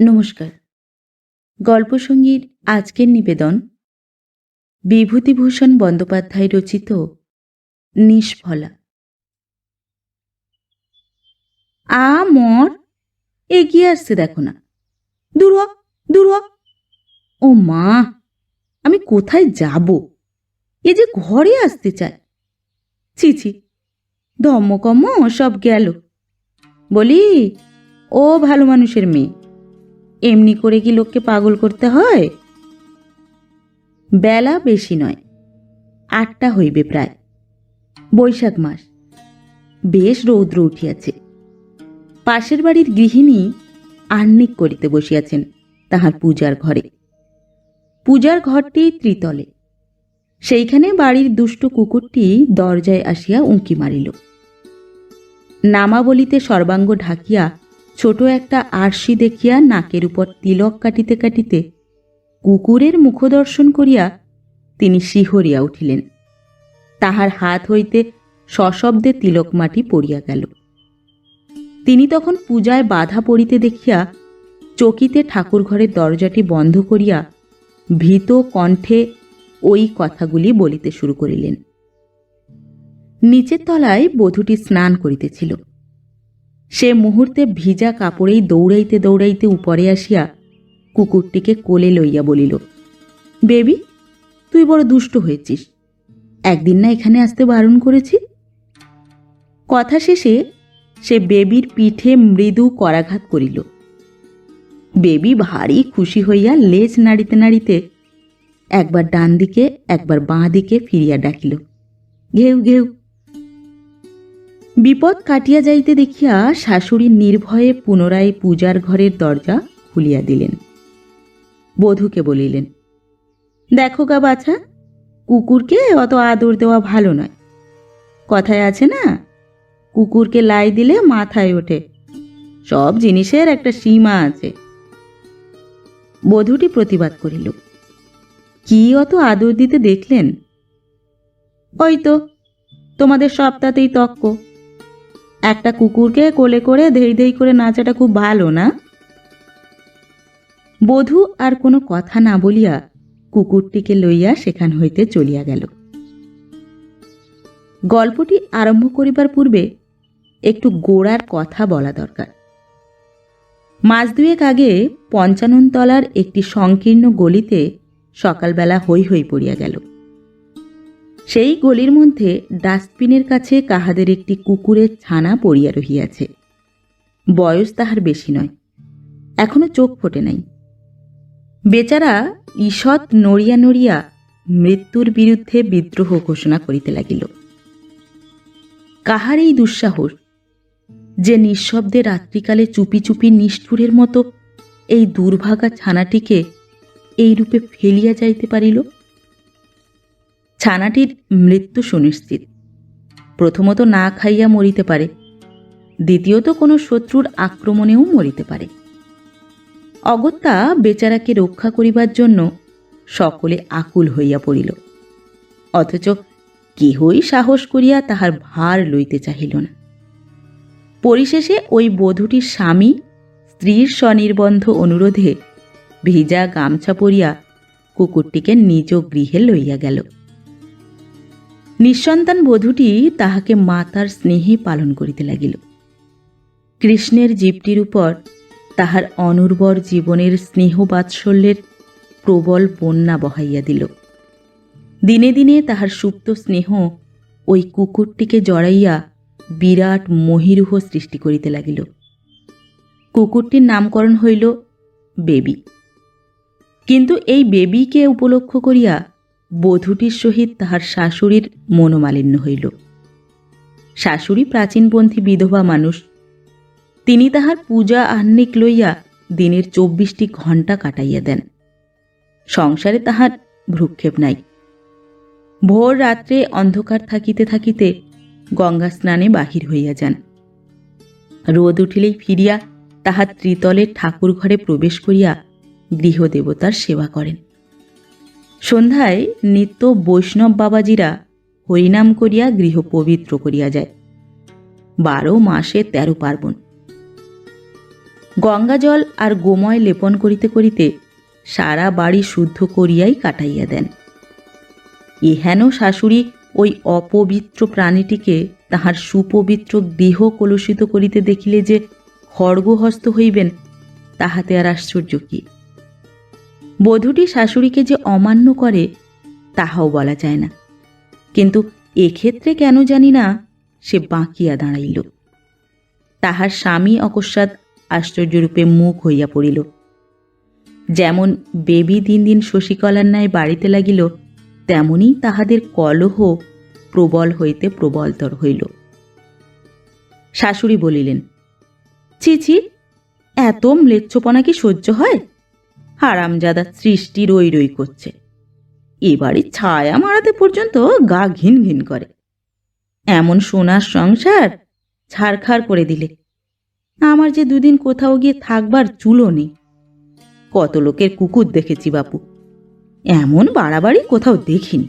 নমস্কার। গল্পসঙ্গীর আজকের নিবেদন বিভূতিভূষণ বন্দ্যোপাধ্যায় রচিত নিষ্ফলা। আ মর এগিয়ে আসছে দেখো না। দূর হ, দূর। ও মা আমি কোথায় যাব? এ যে ঘরে আসতে চায়। ছি ছি ধম্মকম্ম সব গেল। বলি ও ভালো মানুষের মেয়ে। এমনি করে কি লোককে পাগল করতে হয়? বেলা বেশি নয়, আটটা হইবে প্রায়, বৈশাখ মাস, বেশ রৌদ্র উঠিয়াছে। পাশের বাড়ির গৃহিণী আহ্নিক করিতে বসিয়াছেন তাহার পূজার ঘরে। পূজার ঘরটি ত্রিতলে, সেইখানে বাড়ির দুষ্ট কুকুরটি দরজায় আসিয়া উঁকি মারিল। নামাবলিতে সর্বাঙ্গ ঢাকিয়া ছোট একটা আরশি দেখিয়া নাকের উপর তিলক কাটিতে কাটিতে কুকুরের মুখদর্শন করিয়া তিনি শিহরিয়া উঠিলেন। তাহার হাত হইতে সশব্দে তিলক মাটি পড়িয়া গেল। তিনি তখন পূজায় বাধা পড়িতে দেখিয়া চকিতে ঠাকুর ঘরের দরজাটি বন্ধ করিয়া ভীত কণ্ঠে ওই কথাগুলি বলিতে শুরু করিলেন। নিচের তলায় বধূটি স্নান করিতেছিল। সে মুহূর্তে ভিজা কাপড়েই দৌড়াইতে দৌড়াইতে উপরে আসিয়া কুকুরটিকে কোলে লইয়া বলিল, বেবি, তুই বড় দুষ্ট হয়েছিস। একদিন না এখানে আসতে বারণ করেছি? কথা শেষে সে বেবির পিঠে মৃদু করাঘাত করিল। বেবি ভারী খুশি হইয়া লেজ নাড়িতে নাড়িতে একবার ডান দিকে একবার বাঁ দিকে ফিরিয়া ডাকিল। ঘেউ ঘেউ বিপদ কাটিয়া যাইতে দেখিয়া শাশুড়ি নির্ভয়ে পুনরায় পূজার ঘরের দরজা খুলিয়া দিলেন। বধূকে বলিলেন, দেখো গা বাছা, কুকুরকে অত আদর দেওয়া ভালো নয়। কথায় আছে না, কুকুরকে লাই দিলে মাথায় ওঠে, সব জিনিসের একটা সীমা আছে। বধূটি প্রতিবাদ করিল, কি অত আদর দিতে দেখলেন? ওই তো, তোমাদের সপ্তাহতেই তক্ক একটা কুকুরকে কোলে করে ধেই ধেই করে নাচাটা খুব ভালো, না? বধূ আর কোনো কথা না বলিয়া কুকুরটিকে লইয়া সেখান হইতে চলিয়া গেল। গল্পটি আরম্ভ করিবার পূর্বে একটু গোড়ার কথা বলা দরকার। মাস দুয়েক আগে পঞ্চাননতলার একটি সংকীর্ণ গলিতে সকালবেলা হৈ হৈ পড়িয়া গেল। সেই গলির মধ্যে ডাস্টবিনের কাছে কাহাদের একটি কুকুরের ছানা পড়িয়া রহিয়াছে। বয়স তাহার বেশি নয়, এখনও চোখ ফোটে নাই। বেচারা ঈষৎ নড়িয়া নড়িয়া মৃত্যুর বিরুদ্ধে বিদ্রোহ ঘোষণা করিতে লাগিল। কাহার এই দুঃসাহস যে নিঃশব্দে রাত্রিকালে চুপি চুপি নিষ্ঠুরের মতো এই দুর্ভাগা ছানাটিকে এই রূপে ফেলিয়া যাইতে পারিল? ছানাটির মৃত্যু সুনিশ্চিত। প্রথমত না খাইয়া মরিতে পারে। দ্বিতীয়ত কোনো শত্রুর আক্রমণেও মরিতে পারে। অগত্যা বেচারাকে রক্ষা করিবার জন্য সকলে আকুল হইয়া পড়িল। অথচ কেহই সাহস করিয়া তাহার ভার লইতে চাহিল না। পরিশেষে ওই বধূটির স্বামী স্ত্রীর স্বনির্বন্ধ অনুরোধে ভিজা গামছা পরিয়া কুকুরটিকে নিজ গৃহে লইয়া গেল। নিঃসন্তান বধূটি তাহাকে মাতার স্নেহে পালন করিতে লাগিল। কৃষ্ণের জীবটির উপর তাহার অনুর্বর জীবনের স্নেহ বাৎসল্যের প্রবল বন্যা বহাইয়া দিল। দিনে দিনে তাহার সুপ্ত স্নেহ ওই কুকুরটিকে জড়াইয়া বিরাট মহিরুহ সৃষ্টি করিতে লাগিল। কুকুরটির নামকরণ হইল বেবি। কিন্তু এই বেবিকে উপলক্ষ করিয়া বধূটির সহিত তাহার শাশুড়ির মনোমালিন্য হইল। শাশুড়ি প্রাচীনপন্থী বিধবা মানুষ। তিনি তাহার পূজা আহ্নিক লইয়া দিনের চব্বিশটি ঘণ্টা কাটাইয়া দেন। সংসারে তাহার ভ্রুক্ষেপ নাই। ভোর রাত্রে অন্ধকার থাকিতে থাকিতে গঙ্গা স্নানে বাহির হইয়া যান। রোদ উঠিলেই ফিরিয়া তাহার ত্রিতলের ঠাকুর ঘরে প্রবেশ করিয়া গৃহদেবতার সেবা করেন। সন্ধ্যায় নিত্য বৈষ্ণব বাবাজিরা হরিনাম করিয়া গৃহ পবিত্র করিয়া যায়। বারো মাসে তেরো পার্বণ। গঙ্গাজল আর গোময় লেপন করিতে করিতে সারা বাড়ি শুদ্ধ করিয়াই কাটাইয়া দেন। এহেন শাশুড়ি ওই অপবিত্র প্রাণীটিকে তাহার সুপবিত্র দেহ কলুষিত করিতে দেখিলে যে খড়গহস্ত হইবেন, তাহাতে আর আশ্চর্য কি। বধূটি শাশুড়িকে যে অমান্য করে, তাহাও বলা যায় না। কিন্তু এক্ষেত্রে কেন জানি না, সে বাঁকিয়া দাঁড়াইল। তাহার স্বামী অকস্মাৎ আশ্চর্যরূপে মুখ হইয়া পড়িল। যেমন বেবি দিন দিন শশীকলার ন্যায় বাড়িতে লাগিল, তেমনি তাহাদের কলহ প্রবল হইতে প্রবলতর হইল। শাশুড়ি বলিলেন, ছি ছি, এত ম্লেচ্ছপনা কি সহ্য হয়? হারামজাদা সৃষ্টি রই রই করছে। এবারে ছায়া মারাতে পর্যন্ত গা ঘিন ঘিন করে। এমন সোনার সংসার ছাড়খাড় করে দিলে। আমার যে দুদিন কোথাও গিয়ে থাকবার চুলো নেই। কত লোকের কুকুর দেখেছি বাপু। এমন বাড়াবাড়ি কোথাও দেখিনি।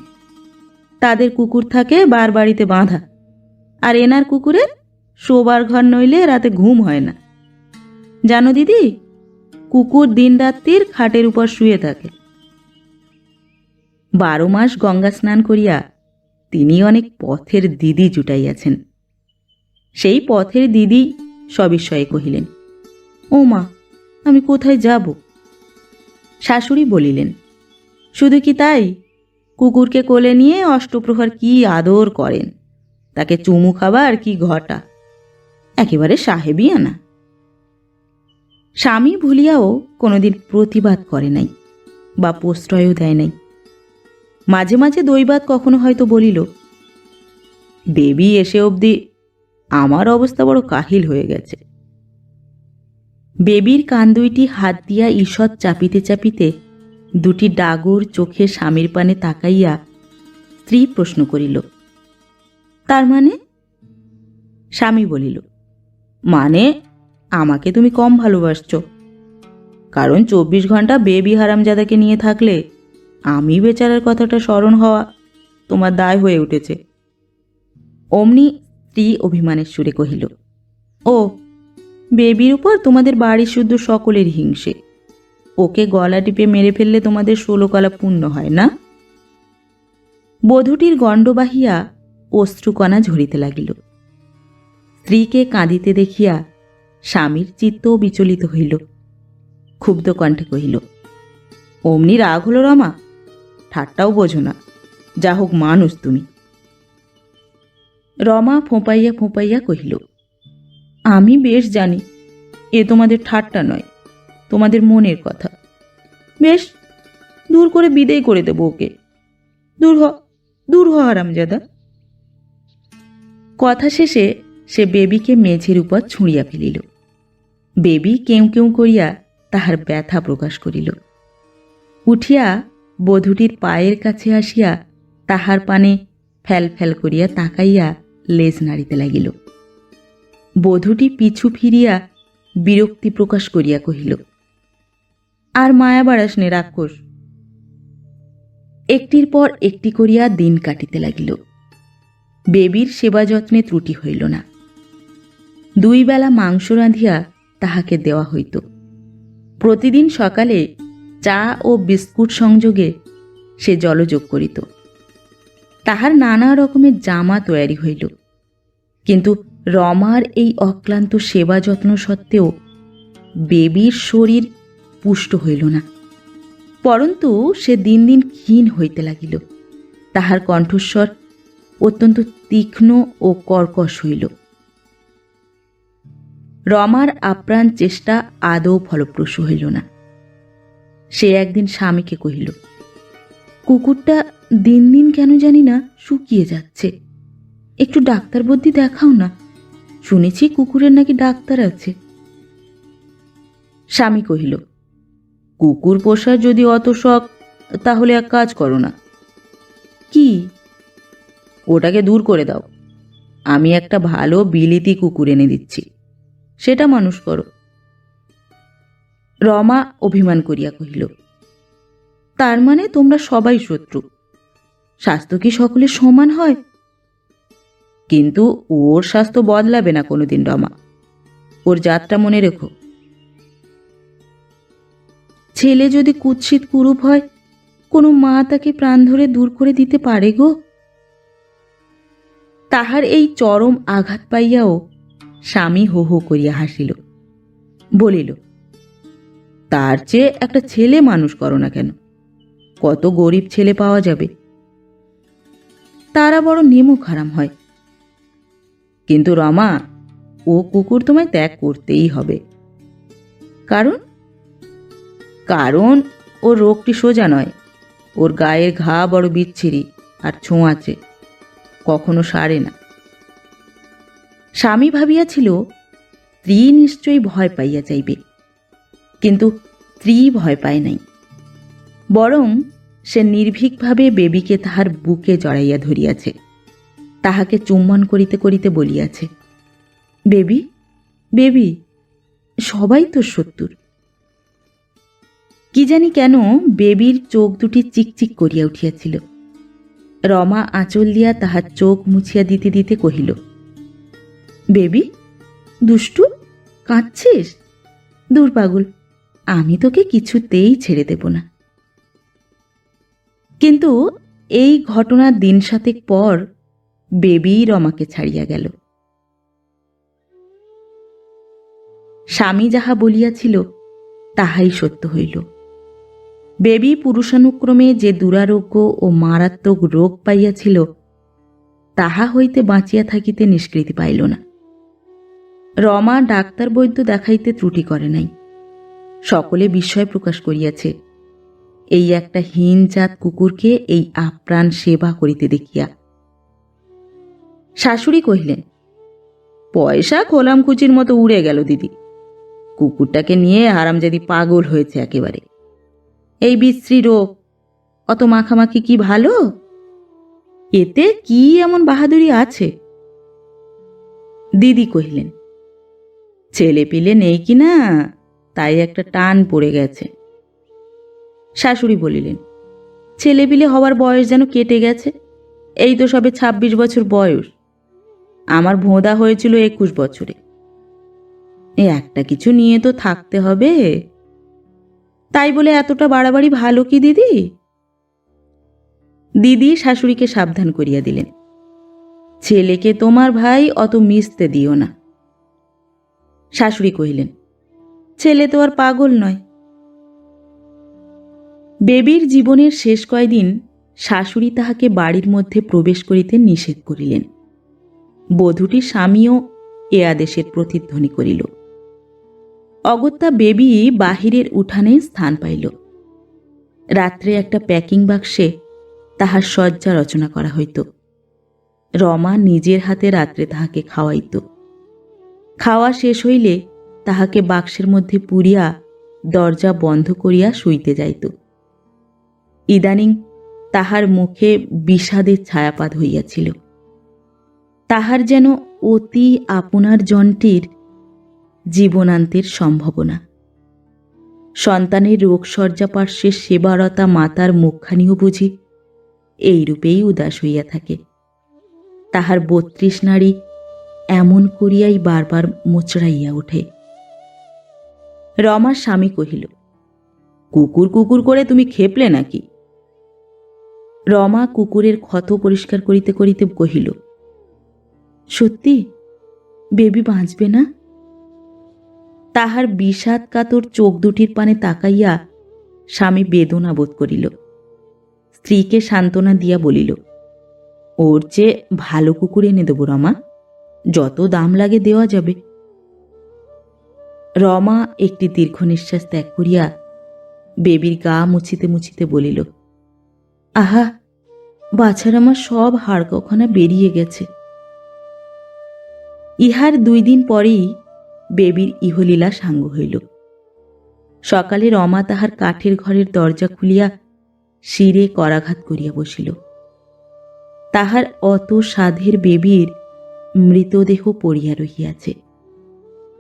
তাদের কুকুর থাকে বার বাড়িতে বাঁধা। আর এনার কুকুরের শোবার ঘর নইলে রাতে ঘুম হয় না। জানো দিদি কুকুর দিন রাত্রির খাটের উপর শুয়ে থাকে। বারো মাস গঙ্গা স্নান করিয়া তিনি অনেক পথের দিদি জুটাইয়াছেন। সেই পথের দিদি সবিস্ময়ে কহিলেন, ও মা, আমি কোথায় যাব? শাশুড়ি বলিলেন, শুধু কি তাই? কুকুরকে কোলে নিয়ে অষ্টপ্রহর কি আদর করেন? তাকে চুমু খাবার কি ঘটা? একেবারে সাহেবিয়ানা স্বামী ভুলিয়াও কোনোদিন প্রতিবাদ করে নাই বা প্রশ্রয়ও দেয় নাই। মাঝে মাঝে দৈবাত কখনো হয়তো বলিল বেবি এসে অবধি আমার অবস্থা বড় কাহিল হয়ে গেছে। বেবির কান দুইটি হাত দিয়া ঈষৎ চাপিতে চাপিতে দুটি ডাগর চোখে স্বামীর পানে তাকাইয়া স্ত্রী প্রশ্ন করিল, তার মানে? স্বামী বলিল মানে আমাকে তুমি কম ভালোবাসছ। কারণ চব্বিশ ঘণ্টা বেবি হারামজাদাকে নিয়ে থাকলে আমি বেচারার কথাটা স্মরণ হওয়া তোমার দায় হয়ে উঠেছে। অমনি স্ত্রী অভিমানের সুরে কহিল, ও, বেবির উপর তোমাদের বাড়ির শুদ্ধ সকলের হিংসে। ওকে গলা টিপে মেরে ফেললে তোমাদের ষোলো কলা পূর্ণ হয় না? বধূটির গণ্ড বাহিয়া অশ্রুকণা ঝরিতে লাগিল। স্ত্রীকে কাঁদিতে দেখিয়া স্বামীর চিত্তও বিচলিত হইল। ক্ষুব্ধ কণ্ঠে কহিল, অমনি রাগ হলো রমা? ঠাট্টাও বোঝো না। যা হোক মানুষ তুমি। রমা ফোঁপাইয়া ফোঁপাইয়া কহিল, আমি বেশ জানি, এ তোমাদের ঠাট্টা নয়, তোমাদের মনের কথা। বেশ, দূর করে বিদেয় করে দেবো ওকে। দূর হ দূর হ হারামজাদা। কথা শেষে সে বেবিকে মেঝের উপর ছুঁড়িয়া ফেলিল। বেবি কেউ কেউ করিয়া তাহার ব্যথা প্রকাশ করিল। উঠিয়া বধূটির পায়ের কাছে আসিয়া তাহার পানে ফ্যাল ফ্যাল করিয়া তাকাইয়া লেজ নাড়িতে লাগিল। বধূটি পিছু ফিরিয়া বিরক্তি প্রকাশ করিয়া কহিল, আর মায়া বাড়াস নে রাক্ষস। একটির পর একটি করিয়া দিন কাটিতে লাগিল। বেবির সেবা যত্নে ত্রুটি হইল না। দুই বেলা মাংস রাঁধিয়া তাহাকে দেওয়া হইত। প্রতিদিন সকালে চা ও বিস্কুট সংযোগে সে জলযোগ করিত। তাহার নানা রকমের জামা তৈয়ারি হইল। কিন্তু রমার এই অক্লান্ত সেবা যত্ন সত্ত্বেও বেবির শরীর পুষ্ট হইল না। পরন্তু সে দিন দিন ক্ষীণ হইতে লাগিল। তাহার কণ্ঠস্বর অত্যন্ত তীক্ষ্ণ ও কর্কশ হইল। রমার আপ্রাণ চেষ্টা আদৌ ফলপ্রসূ হইল না। সে একদিন স্বামীকে কহিল, কুকুরটা দিন দিন কেন জানি না শুকিয়ে যাচ্ছে। একটু ডাক্তার বুদ্ধি দেখাও না। শুনেছি কুকুরের নাকি ডাক্তার আছে। স্বামী কহিল, কুকুর পোষার যদি অত শখ, তাহলে এক কাজ করো না। কি? ওটাকে দূর করে দাও। আমি একটা ভালো বিলিতি কুকুর এনে দিচ্ছি। সেটা মানুষ করো। রমা অভিমান করিয়া কহিল, তার মানে তোমরা সবাই শত্রু। স্বাস্থ্য কি সকলের সমান হয়? কিন্তু ওর স্বাস্থ্য বদলাবে না কোনোদিন, রমা। ওর জাতটা মনে রেখো। ছেলে যদি কুৎসিত কুরূপ হয়, কোনো মা তাকে প্রাণ ধরে দূর করে দিতে পারে গো? তাহার এই চরম আঘাত পাইয়াও স্বামী হো হো করিয়া হাসিল। বলিল, তার চেয়ে একটা ছেলে মানুষ করো না কেন? কত গরিব ছেলে পাওয়া যাবে। তারা বড় নেমো খারাম হয়। কিন্তু রমা, ও কুকুর তোমায় ত্যাগ করতেই হবে। কারণ? কারণ ওর রোগটি সোজা নয়। ওর গায়ের ঘা বড় বিচ্ছিরি আর ছোঁয়াচে। কখনো সারে না। স্বামী ভাবিয়াছিল, স্ত্রী নিশ্চয়ই ভয় পাইয়া যাইবে। কিন্তু স্ত্রী ভয় পায় নাই। বরং সে নির্ভীকভাবে বেবিকে তাহার বুকে জড়াইয়া ধরিয়াছে। তাহাকে চুম্বন করিতে করিতে বলিয়াছে, বেবি বেবি, সবাই তো সত্তর কি জানি কেন বেবির চোখ দুটি চিকচিক করিয়া উঠিয়াছিল। রমা আঁচল দিয়া তাহার চোখ মুছিয়া দিতে দিতে কহিল বেবি, দুষ্টু, কাঁদছিস? দূর পাগল, আমি তোকে কিছুতেই ছেড়ে দেব না। কিন্তু এই ঘটনার দিন সাতেক পর বেবি রমাকে ছাড়িয়া গেল। স্বামী যাহা বলিয়াছিল, তাহাই সত্য হইল। বেবি পুরুষানুক্রমে যে দুরারোগ্য ও মারাত্মক রোগ পাইয়াছিল, তাহা হইতে বাঁচিয়া থাকিতে নিষ্কৃতি পাইল না। রমা ডাক্তার বৈদ্য দেখাইতে ত্রুটি করে নাই। সকলে বিস্ময় প্রকাশ করিয়াছে। এই একটা হীনজাত কুকুরকে এই আপ্রাণ সেবা করিতে দেখিয়া। শাশুড়ি কহিলেন, পয়সা খোলামকুচির মতো উড়ে গেল দিদি। কুকুরটাকে নিয়ে হারামজাদি পাগল হয়েছে একেবারে। এই বিশ্রী রোগ, অত মাখামাখি কি ভালো? এতে কি এমন বাহাদুরি আছে? দিদি কহিলেন ছেলে পিলে নেই কি না তাই একটা টান পড়ে গেছে। শাশুড়ি বলিলেন, ছেলে পিলে হওয়ার বয়স যেন কেটে গেছে। এই তো সবে ছাব্বিশ বছর বয়স। আমার ভোঁদা হয়েছিল একুশ বছরে। এ একটা কিছু নিয়ে তো থাকতে হবে। তাই বলে এতটা বাড়াবাড়ি ভালো কি দিদি? দিদি শাশুড়িকে সাবধান করিয়া দিলেন, ছেলেকে তোমার ভাই অত মিশতে দিও না। শাশুড়ি কহিলেন, ছেলে তো আর পাগল নয়। বেবির জীবনের শেষ কয়দিন শাশুড়ি তাহাকে বাড়ির মধ্যে প্রবেশ করিতে নিষেধ করিলেন। বধূটি স্বামীও এ আদেশের প্রতিধ্বনি করিল। অগত্যা বেবি বাহিরের উঠানে স্থান পাইল। রাত্রে একটা প্যাকিং বাক্সে তাহার শয্যা রচনা করা হইত। রমা নিজের হাতে রাত্রে তাহাকে খাওয়াইত। খাওয়া শেষ হইলে তাহাকে বাক্সের মধ্যে পুরিয়া দরজা বন্ধ করিয়া শুইতে যাইত। ইদানিং তাহার মুখে বিষাদের ছায়াপাত হইয়াছিল। তাহার যেন অতি আপনার জনটির জীবনান্তের সম্ভাবনা। সন্তানের রোগসজ্জা পার্শ্বের সেবারতা মাতার মুখখানিও বুঝি এইরূপেই উদাস হইয়া থাকে। তাহার বত্রিশ নারী এমন করিয়াই বারবার মোচড়াইয়া ওঠে। রমার স্বামী কহিল, কুকুর কুকুর করে তুমি খেপলে নাকি? রমা কুকুরের ক্ষত পরিষ্কার করিতে করিতে কহিল, সত্যি, বেবি বাঁচবে না? তাহার বিষাদ কাতর চোখ দুটির পানে তাকাইয়া স্বামী বেদনা বোধ করিল। স্ত্রীকে সান্ত্বনা দিয়া বলিল, ওর চেয়ে ভালো কুকুর এনে দেবো রমা। যত দাম লাগে দেওয়া যাবে। রমা একটি দীর্ঘ নিঃশ্বাস ত্যাগ করিয়া বেবির গা মুছিতে মুছিতে বলিল, আহা, বাছার আমার সব হাড় কখনা বেরিয়ে গেছে। ইহার দুই দিন পরেই বেবির ইহলীলা সাঙ্গ হইল। সকালে রমা তাহার কাঠের ঘরের দরজা খুলিয়া শিরে করাঘাত করিয়া বসিল। তাহার অত সাধের বেবির মৃতদেহ পড়িয়া রহিয়াছে।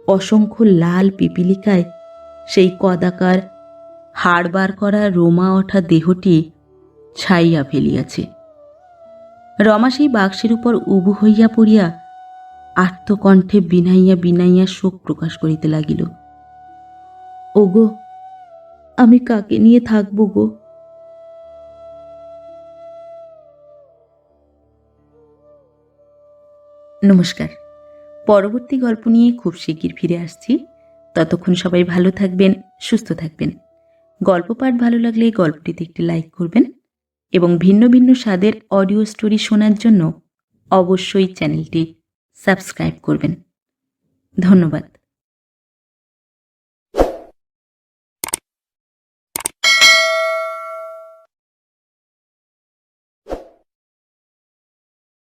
অসংখ্য লাল পিপিলিকায় সেই কদাকার হাড়বার করা রোমা ওঠা দেহটি ছাইয়া ফেলিয়াছে। রমা সেই বাক্সের উপর উবু হইয়া পড়িয়া আর্তকণ্ঠে বিনাইয়া বিনাইয়া শোক প্রকাশ করিতে লাগিল। ওগো, আমি কাকে নিয়ে থাকব গো? নমস্কার। পরবর্তী গল্প নিয়ে খুব শিগগির ফিরে আসছি। ততক্ষণ সবাই ভালো থাকবেন, সুস্থ থাকবেন। গল্প পাঠ ভালো লাগলে গল্পটিতে একটি লাইক করবেন এবং ভিন্ন ভিন্ন স্বাদের অডিও স্টোরি শোনার জন্য অবশ্যই চ্যানেলটি সাবস্ক্রাইব করবেন। ধন্যবাদ।